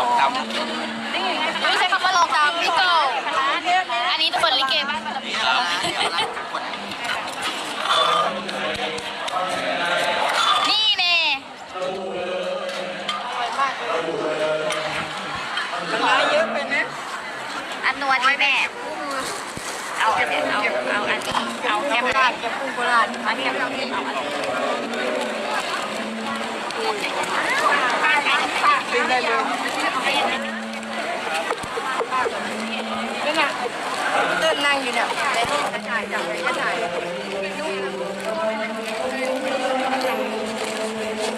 ลอกจไม่ใช่คำว่าลองตามพี่โกอันนี้ตัวลิเกบ้านบารมีนี่เน่ร้ายเยอะไปนะอันนวลนี่แม่เอาเอาเอาอันเอาแคมราดแกปุ้งโบราณอันนี้เอาอันนี้เอาอันนี้ เป็นได้เลยนั่นน่ะเดินนั่งอยู่เนี่ยได้จะถ่ายจับเลยก็ถ่าย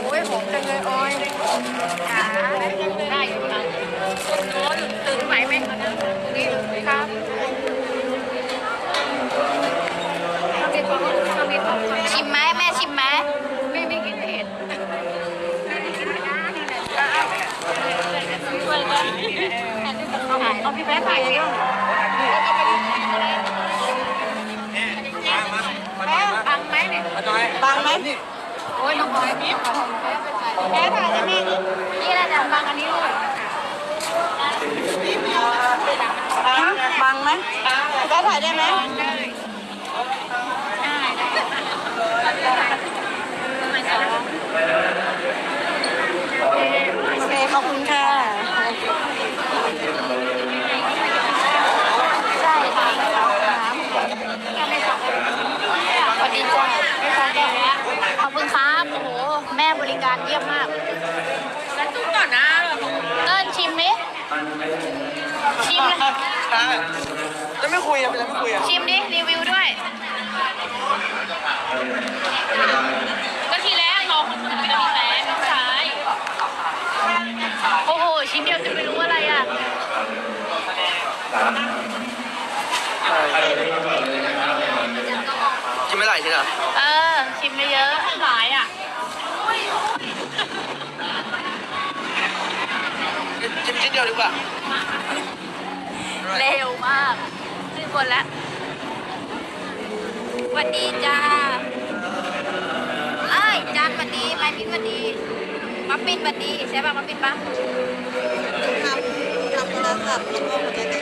โอ้ยผมจังเลยอ้อยขาได้อยู่นะโน้ตตื่นไหวไหมนี่ครับชิมไหมแม่ชิมไหมไม่ไม่กินเผ็ดเอาพี่แป๊ะถ่ายสิแป๊ะ บังไหมเนี่ยบังไหมโอ้ยน้องบอยแป๊ะถ่ายได้ไหมนี่แหละแต่บังอันนี้เลยฮะบังไหมแกถ่ายได้ไหมได้ไม่สองโอเคขอบคุณค่ะ ใช่ค่ะสวัสดีจ้าไม่ฟังแก้วแล้วขอบคุณครับ โอ้โห แม่บ ริการเยี่ยมมากแล้วตุ้มก่อนนะเติ้ลชิมดิชิมเลยจะไม่คุยอะจะไม่คุยอะชิมดิรีวิวด้วย ก็ทีแรกน้องคนอื่นไม่ต้องแพ้น้องชายโอ้โหชิ้นเดียวจะไม่รู้อะไรอะกินไม่ไหลใช่ไหมเออชิมเยอะๆหลายอะ ยวดีกว่าเร็วมากขึ้นบนแล้วสวัสดีจ้าเอ้ยจานสวัสดีไปพินสวัสดีมาปินสวัสดีใช่ป่ะมาปินปะทำทำโทรศัพท์แล้วก็หัวใจแต่ยังได้